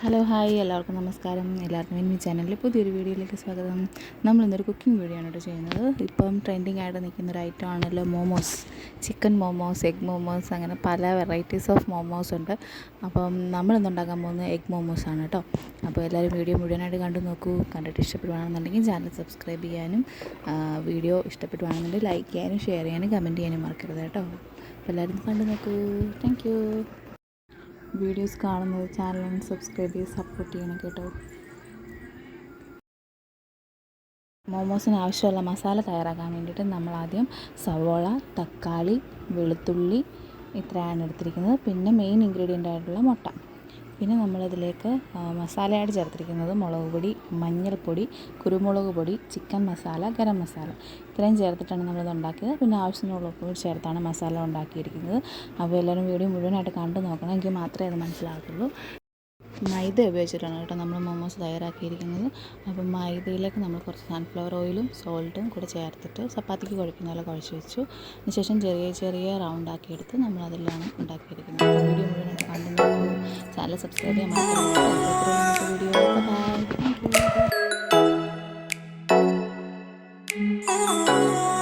Hello hi എല്ലാവർക്കും നമസ്കാരം. എല്ലാവർക്കും എന്റെ ചാനലിൽ പുതിയൊരു വീഡിയോയിലേക്ക് സ്വാഗതം. നമ്മൾ ഇന്നൊരു കുക്കിംഗ് വീഡിയോ ആണ് കേട്ടോ ചെയ്യുന്നത്. ഇപ്പം ട്രെൻഡിങ് ആയിട്ട് നിൽക്കുന്ന ഒരു ഐറ്റം ആണല്ലോ momos chicken momos egg momos അങ്ങനെ പല വെറൈറ്റീസ് ഓഫ് മോമോസ് ഉണ്ട്. അപ്പം നമ്മൾ ഇന്ന് ഉണ്ടാക്കാൻ പോകുന്നത് എഗ് മോമോസ് ആണ് കേട്ടോ. അപ്പോൾ എല്ലാവരും വീഡിയോ മുഴുവനായിട്ട് കണ്ടു നോക്കൂ. കണ്ടിട്ട് ഇഷ്ടപ്പെടുവാണെന്നുണ്ടെങ്കിൽ ചാനൽ സബ്സ്ക്രൈബ് ചെയ്യാനും വീഡിയോ ഇഷ്ടപ്പെടുവാണെന്നുണ്ടെങ്കിൽ ലൈക്ക് ചെയ്യാനും ഷെയർ ചെയ്യാനും കമന്റ് ചെയ്യാനും മറക്കരുത് കേട്ടോ. അപ്പോൾ എല്ലാവരും കണ്ടു നോക്കൂ. താങ്ക് യു വീഡിയോസ് കാണുന്നത് ചാനൽ സബ്സ്ക്രൈബ് ചെയ്ത് സപ്പോർട്ട് ചെയ്യണം കേട്ടോ. മോമോസിന് ആവശ്യമുള്ള മസാല തയ്യാറാക്കാൻ വേണ്ടിയിട്ട് നമ്മൾ ആദ്യം സവോള തക്കാളി വെളുത്തുള്ളി ഇത്രയാണ് എടുത്തിരിക്കുന്നത്. പിന്നെ മെയിൻ ഇൻഗ്രീഡിയന്റ് ആയിട്ടുള്ള മുട്ട. പിന്നെ നമ്മളതിലേക്ക് മസാലയായിട്ട് ചേർത്തിരിക്കുന്നത് മുളക് പൊടി മഞ്ഞൾപ്പൊടി കുരുമുളക് പൊടി ചിക്കൻ മസാല ഗരം മസാല. ഇത്രയും ചേർത്തിട്ടാണ് നമ്മളിത് ഉണ്ടാക്കിയത്. പിന്നെ ആവശ്യത്തിനുള്ള ഉപ്പ് ചേർത്താണ് മസാല ഉണ്ടാക്കിയിരിക്കുന്നത്. അപ്പോൾ എല്ലാവരും വീഡിയോ മുഴുവനായിട്ട് കണ്ടു നോക്കണം. എങ്കിൽ മാത്രമേ അത് മനസ്സിലാകത്തുള്ളൂ. മൈദ ഉപയോഗിച്ചിട്ടാണ് കേട്ടോ നമ്മൾ മോമോസ് തയ്യാറാക്കിയിരിക്കുന്നത്. അപ്പം മൈദയിലേക്ക് നമ്മൾ കുറച്ച് സൺഫ്ലവർ ഓയിലും സോൾട്ടും കൂടെ ചേർത്തിട്ട് ചപ്പാത്തിക്ക് കുഴക്കുന്ന പോലെ കുഴച്ച് വെച്ചു. അതിനുശേഷം ചെറിയ ചെറിയ റൗണ്ട് ആക്കി എടുത്ത് നമ്മൾ അതിലാണ് ഉണ്ടാക്കിയിരിക്കുന്നത് വീഡിയോ മുഴുവൻ കണ്ടു ചാനൽ സബ്സ്ക്രൈബ് ചെയ്യാൻ മറക്കരുത് വീഡിയോ ബൈ താങ്ക്